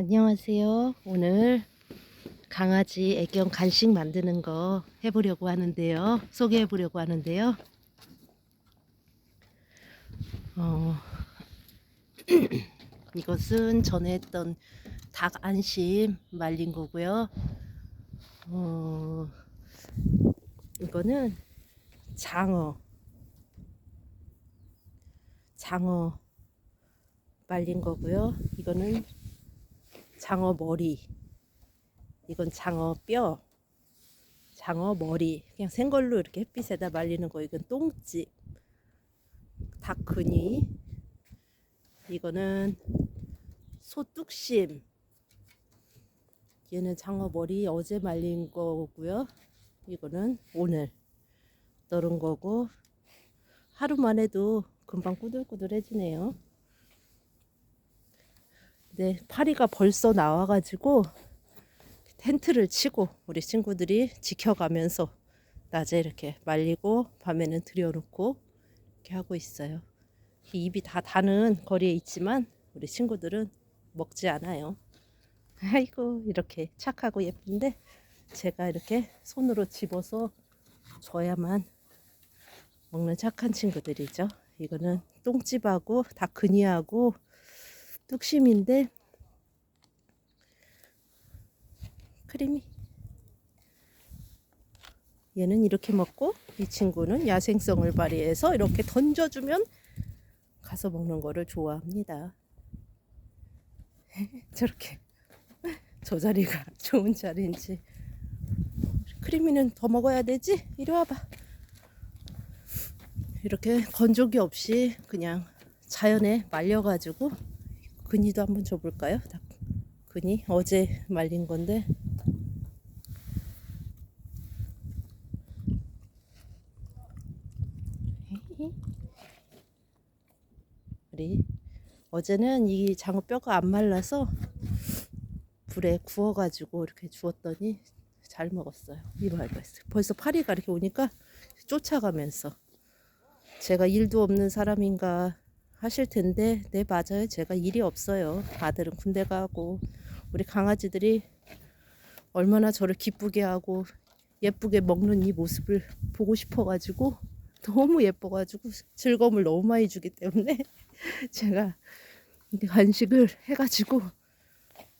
안녕하세요. 오늘 강아지 애견 간식 만드는 거 해보려고 하는데요. 소개해 보려고 하는데요. 어, 이것은 전에 했던 닭 안심 말린 거고요. 어, 이거는 장어. 장어 말린 거고요. 이거는 장어 머리. 이건 장어 뼈. 장어 머리. 그냥 생걸로 이렇게 햇빛에다 말리는 거. 이건 똥집. 닭 근이. 이거는 소뚝심. 얘는 장어 머리 어제 말린 거고요. 이거는 오늘 널은 거고 하루만 해도 금방 꾸들꾸들해지네요. 네, 파리가 벌써 나와가지고 텐트를 치고 우리 친구들이 지켜가면서 낮에 이렇게 말리고 밤에는 들여놓고 이렇게 하고 있어요. 입이 다 다는 거리에 있지만 우리 친구들은 먹지 않아요. 아이고 이렇게 착하고 예쁜데 제가 이렇게 손으로 집어서 줘야만 먹는 착한 친구들이죠. 이거는 똥집하고 다 근이하고 뚝심인데 크리미 얘는 이렇게 먹고 이 친구는 야생성을 발휘해서 이렇게 던져주면 가서 먹는 거를 좋아합니다. 저렇게 저 자리가 좋은 자리인지 크리미는 더 먹어야 되지? 이리 와봐. 이렇게 건조기 없이 그냥 자연에 말려가지고 근이도 한번 줘볼까요? 닭 근이 어제 말린 건데 우리 어제는 이 장어 뼈가 안 말라서 불에 구워가지고 이렇게 주었더니 잘 먹었어요. 이말 벌써 벌써 파리가 이렇게 오니까 쫓아가면서 제가 일도 없는 사람인가 하실 텐데 네 맞아요 제가 일이 없어요 아들은 군대 가고 우리 강아지들이 얼마나 저를 기쁘게 하고 예쁘게 먹는 이 모습을 보고 싶어 가지고 너무 예뻐 가지고 즐거움을 너무 많이 주기 때문에 제가 간식을 해 가지고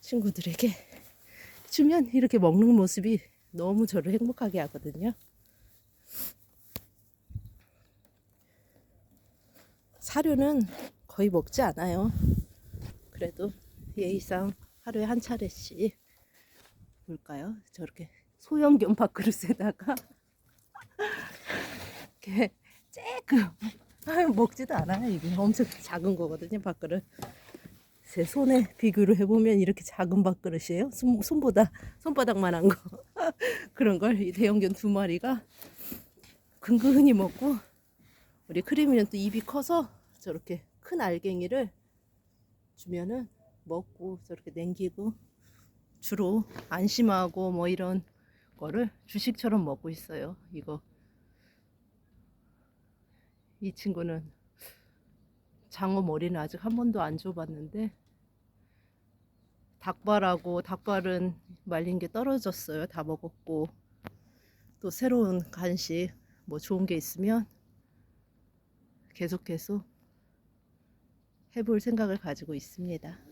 친구들에게 주면 이렇게 먹는 모습이 너무 저를 행복하게 하거든요. 사료는 거의 먹지 않아요. 그래도 예의상 하루에 한 차례씩 볼까요? 저렇게 소형 견 밥 그릇에다가 이렇게 쬐끔 먹지도 않아요. 이게 엄청 작은 거거든요. 밥그릇. 제 손에 비교를 해보면 이렇게 작은 밥그릇이에요. 손, 손보다 손바닥만한 거 그런 걸 이 대형견 두 마리가 근근히 먹고 우리 크리미는 또 입이 커서 저렇게 큰 알갱이를 주면은 먹고 저렇게 냉기고 주로 안심하고 뭐 이런 거를 주식처럼 먹고 있어요. 이거 이 친구는 장어 머리는 아직 한 번도 안 줘봤는데 닭발하고 닭발은 말린 게 떨어졌어요. 다 먹었고 또 새로운 간식 뭐 좋은 게 있으면 계속해서 해볼 생각을 가지고 있습니다.